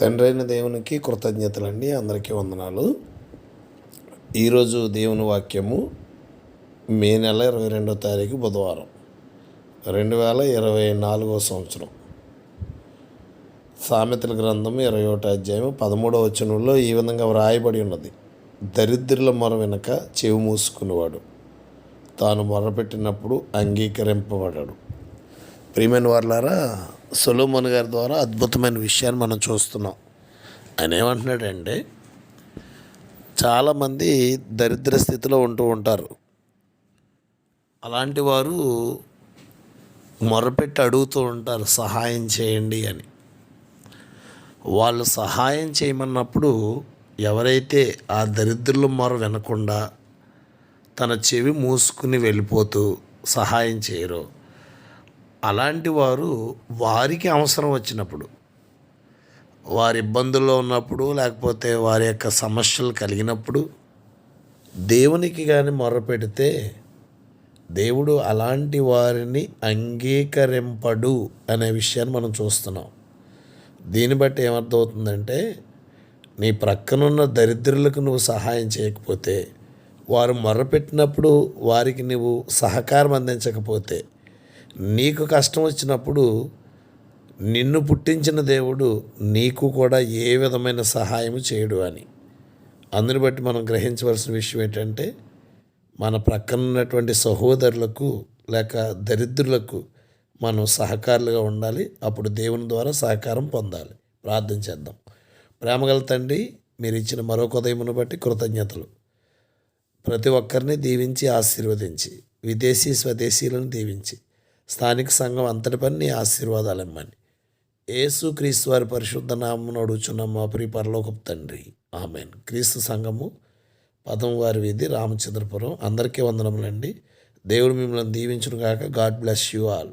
తండ్రైన దేవునికి కృతజ్ఞతలండి అందరికీ వందనాలు. ఈరోజు దేవుని వాక్యము మే నెల ఇరవై రెండో తారీఖు బుధవారం రెండు వేల ఇరవై నాలుగో సంవత్సరం. సామెతల గ్రంథం ఇరవై ఒకటో అధ్యాయం పదమూడవ వచనంలో ఈ విధంగా వ్రాయబడి ఉన్నది. దరిద్రుల మొర వెనక చెవి మూసుకునేవాడు తాను మొరపెట్టినప్పుడు అంగీకరింపబడడు. ప్రియమైన వర్లారా సొలోమోన్ గారి ద్వారా అద్భుతమైన విషయాన్ని మనం చూస్తున్నాం. ఆయన ఏమంటున్నాడంటే చాలామంది దరిద్ర స్థితిలో ఉంటూ ఉంటారు. అలాంటి వారు మొరపెట్టి అడుగుతూ ఉంటారు సహాయం చేయండి అని. వాళ్ళు సహాయం చేయమన్నప్పుడు ఎవరైతే ఆ దరిద్రుల మొర వినకుండా తన చెవి మూసుకుని వెళ్ళిపోతూ సహాయం చేయరో అలాంటి వారు వారికి అవసరం వచ్చినప్పుడు వారి ఇబ్బందుల్లో ఉన్నప్పుడు లేకపోతే వారి యొక్క సమస్యలు కలిగినప్పుడు దేవునికి కానీ మొరపెడితే దేవుడు అలాంటి వారిని అంగీకరింపడు అనే విషయాన్ని మనం చూస్తున్నాం. దీన్ని బట్టి ఏమర్థమవుతుందంటే నీ ప్రక్కనున్న దరిద్రులకు నువ్వు సహాయం చేయకపోతే వారు మొర్రపెట్టినప్పుడు వారికి నువ్వు సహకారం అందించకపోతే నీకు కష్టం వచ్చినప్పుడు నిన్ను పుట్టించిన దేవుడు నీకు కూడా ఏ విధమైన సహాయం చేయడు అని. అందుని బట్టి మనం గ్రహించవలసిన విషయం ఏంటంటే మన ప్రక్కన ఉన్నటువంటి సహోదరులకు లేక దరిద్రులకు మనం సహకారులుగా ఉండాలి. అప్పుడు దేవుని ద్వారా సహకారం పొందాలి. ప్రార్థన చేద్దాం. ప్రేమగల తండ్రి మీరు ఇచ్చిన మరొక ఉదయమును బట్టి కృతజ్ఞతలు. ప్రతి ఒక్కరిని దీవించి ఆశీర్వదించి విదేశీ స్వదేశీలను దీవించి. స్థానిక సంఘం అంతటిపని నీ ఆశీర్వాదాలు ఇమ్మని యేసు క్రీస్తు వారి పరిశుద్ధ నామం అడుగుచున్న మా ప్రి పరలోకపు తండ్రి. ఆమెన్. క్రీస్తు సంఘము పదం వారి వీధి రామచంద్రపురం. అందరికీ వందనములండి. దేవుడు మిమ్మల్ని దీవించును గాక గాడ్ బ్లెస్ యూ ఆల్.